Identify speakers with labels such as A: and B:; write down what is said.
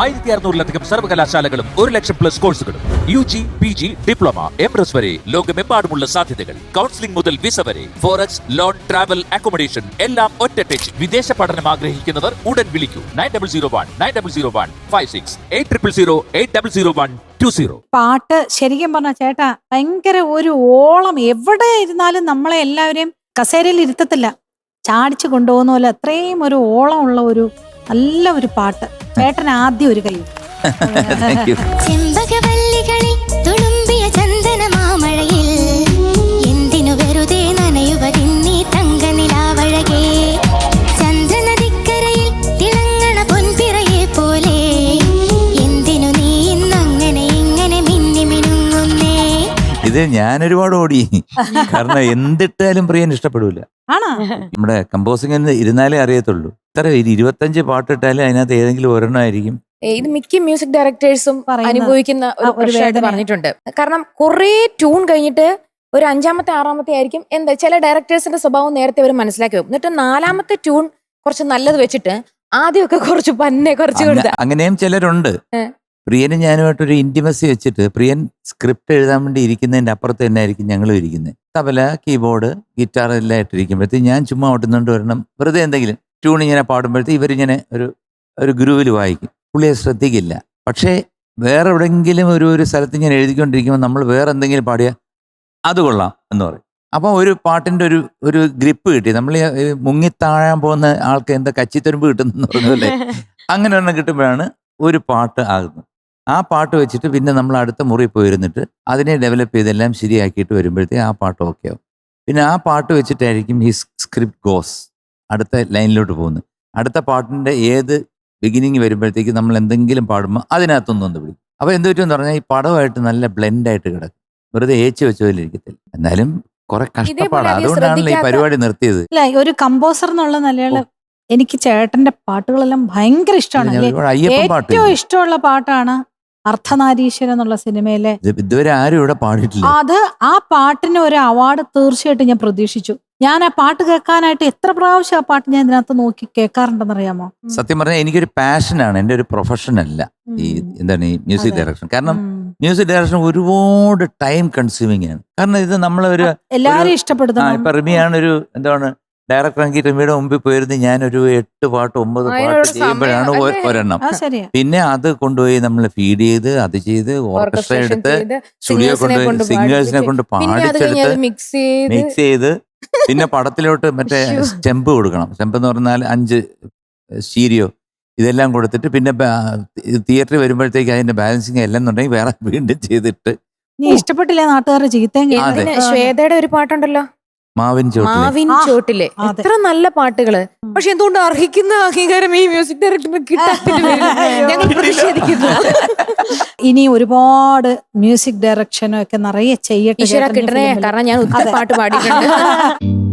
A: ആയിരത്തി അറുന്നൂറിലധികം സർവകലാശാലകളും ഒരു ലക്ഷം പ്ലസ് കോഴ്സുകളും U G P G diploma M S വരെ ലോകമെമ്പാടുമുള്ള സാധ്യതകൾ. കൗൺസിലിംഗ് മുതൽ വിസ വരെ ഫോറക്സ് ലോൺ ട്രാവൽ അക്കോമഡേഷൻ എല്ലാം ഒറ്റ ടച്ച് വിദേശ പഠനം ആഗ്രഹിക്കുന്നവർ ഉടൻ വിളിക്കൂ. Nine double zero one nine double zero one five six eight triple zero eight double zero one two zero.
B: പാട്ട് ശരിക്കും പറഞ്ഞ ചേട്ടാ ഭയങ്കര ഒരു ഓളം. എവിടെ ഇരുന്നാലും നമ്മളെ എല്ലാവരെയും കസേരയിൽ ഇരുത്തത്തില്ല. ചാടിച്ചു കൊണ്ടുപോകുന്ന പോലെ അത്രയും ഒരു ഉള്ള ഒരു നല്ല ഒരു പാട്ട്. ചേട്ടൻ ആദ്യം ഒരു കൈ.
C: ചെമ്പകവല്ലികളിൽ തുളുമ്പിയ ചന്ദന മാമഴയിൽ എന്തിനു വെറുതെ തങ്ക നിലാവഴകേ തിളങ്ങണ പൊൻപിറയെ പോലെ എന്തിനു നീ ഇന്നങ്ങനെ ഇങ്ങനെ മിന്നി മിനുങ്ങുന്നേ?
D: ഇത് ഞാൻ ഒരുപാട് ഓടി. കാരണം എന്തിട്ടാലും പ്രിയൻ ഇഷ്ടപ്പെടൂല.
B: ആണോ?
D: നമ്മുടെ കമ്പോസിംഗ് ഇരുന്നാലേ അറിയത്തുള്ളൂ. ഇത്ര പേര് ഇരുപത്തഞ്ച് പാട്ടിട്ടാലും അതിനകത്ത് ഏതെങ്കിലും
E: ഒരെണ്ണമായിരിക്കും ഇത് മിക്ക മ്യൂസിക് ഡയറക്ടേഴ്സും
B: പറയുന്ന
E: അനുഭവിക്കുന്ന ഒരു
B: ഒരു
E: പ്രശ്നമായിട്ട്
B: വേദന.
E: പറഞ്ഞിട്ടുണ്ട്. കാരണം കുറേ ട്യൂൺ കഴിഞ്ഞിട്ട് ഒരു അഞ്ചാമത്തെ ആറാമത്തെ ആയിരിക്കും. എന്താ ചില ഡയറക്ടേഴ്സിന്റെ സ്വഭാവം നേരത്തെ അവർ മനസ്സിലാക്കി വെക്കും. എന്നിട്ട് നാലാമത്തെ ട്യൂൺ കുറച്ച് നല്ലത് വെച്ചിട്ട് ആദ്യമൊക്കെ കുറച്ച് പന്നെ കുറച്ച്
D: അങ്ങ-
E: കൊടുത്ത.
D: അങ്ങനെയും ചിലരുണ്ട്.
E: ഏ.
D: ഞാനുമായിട്ട് ഒരു ഇന്റിമസി വെച്ചിട്ട് പ്രിയൻ സ്ക്രിപ്റ്റ് എഴുതാൻ വേണ്ടി ഇരിക്കുന്നതിന്റെ അപ്പുറത്ത് തന്നെ ആയിരിക്കും ഞങ്ങളും ഇരിക്കുന്നത് തബല കീബോർഡ് ഗിറ്റാർ എല്ലാം ഇട്ടിരിക്കുമ്പോഴത്തേക്ക് ഞാൻ ചുമ്മാ ഓട്ടുന്നുണ്ട് വരണം. വെറുതെ എന്തെങ്കിലും ട്യൂൺ ഇങ്ങനെ പാടുമ്പോഴത്തേക്ക് ഇവരിങ്ങനെ ഒരു ഒരു ഗ്രൂവിൽ വായിക്കും. പുള്ളിയെ ശ്രദ്ധിക്കില്ല. പക്ഷേ വേറെ എവിടെയെങ്കിലും ഒരു ഒരു സ്ഥലത്ത് ഇങ്ങനെ എഴുതിക്കൊണ്ടിരിക്കുമ്പോൾ നമ്മൾ വേറെ എന്തെങ്കിലും പാടിയാൽ അത് കൊള്ളാം എന്ന് പറയും. അപ്പോൾ ഒരു പാട്ടിന്റെ ഒരു ഒരു ഗ്രിപ്പ് കിട്ടി. നമ്മൾ മുങ്ങിത്താഴാൻ പോകുന്ന ആൾക്ക് എന്താ കച്ചിത്തരുമ്പ് കിട്ടുന്നു പറഞ്ഞല്ലേ അങ്ങനെ ഒരെണ്ണം കിട്ടുമ്പോഴാണ് ഒരു പാട്ട് ആകുന്നത്. ആ പാട്ട് വെച്ചിട്ട് പിന്നെ നമ്മൾ അടുത്ത മുറി പോയിരുന്നിട്ട് അതിനെ ഡെവലപ്പ് ചെയ്തെല്ലാം ശരിയാക്കിയിട്ട് വരുമ്പോഴത്തേക്ക് ആ പാട്ട് ഓക്കെ ആവും. പിന്നെ ആ പാട്ട് വെച്ചിട്ടായിരിക്കും ഈ സ്ക്രിപ്റ്റ് ഗോസ്. അടുത്ത ലൈനിലോട്ട് പോകുന്നത് അടുത്ത പാട്ടിന്റെ ഏത് ബിഗിനിങ് വരുമ്പോഴത്തേക്ക് നമ്മൾ എന്തെങ്കിലും പാടുമ്പോൾ അതിനകത്തൊന്നും ഒന്ന് വിളിക്കും അപ്പോൾ എന്ത് പറ്റുമെന്ന് പറഞ്ഞാൽ ഈ പടമായിട്ട് നല്ല ബ്ലെൻഡായിട്ട് കിടക്കും. വെറുതെ ഏച്ച് വെച്ച പോലെ ഇരിക്കത്തില്ല. എന്നാലും കുറെ കഷ്ടപ്പാടാണ് അതുകൊണ്ടാണല്ലോ ഈ പരിപാടി നിർത്തിയത്.
B: ഒരു കമ്പോസർ എന്നുള്ള നിലയിൽ എനിക്ക് ചേട്ടന്റെ പാട്ടുകളെല്ലാം ഭയങ്കര ഇഷ്ടമാണ്. ഏറ്റവും ഇഷ്ടമുള്ള പാട്ടാണ് അർത്ഥനാരീശ്വരൻ എന്നുള്ള സിനിമയിലെ
D: ഇതുവരെ ആരും ഇവിടെ പാടിയിട്ടില്ല.
B: അത് ആ പാട്ടിന് ഒരു അവാർഡ് തീർച്ചയായിട്ടും ഞാൻ പ്രതീക്ഷിച്ചു. ഞാൻ ആ പാട്ട് കേൾക്കാനായിട്ട് എത്ര പ്രാവശ്യം ആ പാട്ട് ഞാൻ ഇതിനകത്ത് നോക്കി കേൾക്കാറുണ്ടെന്ന് അറിയാമോ
D: സത്യം പറഞ്ഞാൽ എനിക്കൊരു പാഷനാണ് എന്റെ ഒരു പ്രൊഫഷൻ അല്ല. ഈ എന്താണ് ഈ മ്യൂസിക് ഡയറക്ഷൻ കാരണം മ്യൂസിക് ഡയറക്ഷൻ ഒരുപാട് ടൈം കൺസ്യൂമിങ് ആണ്. കാരണം ഇത് നമ്മളൊരു
B: എല്ലാവരും
D: ഇഷ്ടപ്പെടുന്ന
B: ഇഷ്ടപ്പെടുന്നു
D: ഇപ്പൊ റിമിയാണ് ഒരു എന്താണ് ഡയറക്ടർ ആണെങ്കിൽ രമ്യയുടെ മുമ്പിൽ പോയിരുന്ന് ഞാനൊരു എട്ട് പാട്ട് ഒമ്പത് പാട്ട് ചെയ്യുമ്പോഴാണ് ഒരെണ്ണം. പിന്നെ അത് കൊണ്ടുപോയി നമ്മൾ ഫീഡ് ചെയ്ത് അത് ചെയ്ത് ഓർക്കസ്ട്ര എടുത്ത് സ്റ്റുഡിയോ കൊണ്ട് സിംഗേഴ്സിനെ കൊണ്ട് പാടിച്ചെടുത്ത്
E: മിക്സ് ചെയ്ത്
D: പിന്നെ പടത്തിലോട്ട് മറ്റേ സ്റ്റെമ്പ് കൊടുക്കണം. സ്റ്റെമ്പ് എന്ന് പറഞ്ഞാൽ അഞ്ച് സ്റ്റീരിയോ. ഇതെല്ലാം കൊടുത്തിട്ട് പിന്നെ തിയേറ്ററിൽ വരുമ്പോഴത്തേക്ക് അതിന്റെ ബാലൻസിങ് എല്ലാം എന്നുണ്ടെങ്കിൽ വേറെ വീണ്ടും ചെയ്തിട്ട്
B: നീ ഇഷ്ടപ്പെട്ടില്ല നാട്ടുകാരുടെ.
E: എന്തിന് ശ്വേതയുടെ ഒരു പാട്ടുണ്ടല്ലോ.
D: മാവിൻ ചോട്ടിൽ.
E: മാവിൻ ചോട്ടിലെ. എത്ര നല്ല
B: പാട്ടുകൾ.
E: പക്ഷെ എന്തുകൊണ്ട് അർഹിക്കുന്ന അംഗീകാരം ഈ മ്യൂസിക് ഡയറക്ടറിന് കിട്ടാത്തതിന് ഞങ്ങൾ പ്രതിഷേധിക്കുന്നു.
B: ഇനി ഒരുപാട് മ്യൂസിക് ഡയറക്ഷനും ഒക്കെ നിറയെ ചെയ്യട്ടെ
E: ഈശ്വര
B: ചേട്ടൻ
E: കിട്ടണേ.
B: ഫിലിമിൽ.
E: കാരണം ഞാൻ ഒത്തിരി. പാട്ട് പാടിയിട്ടുണ്ട്.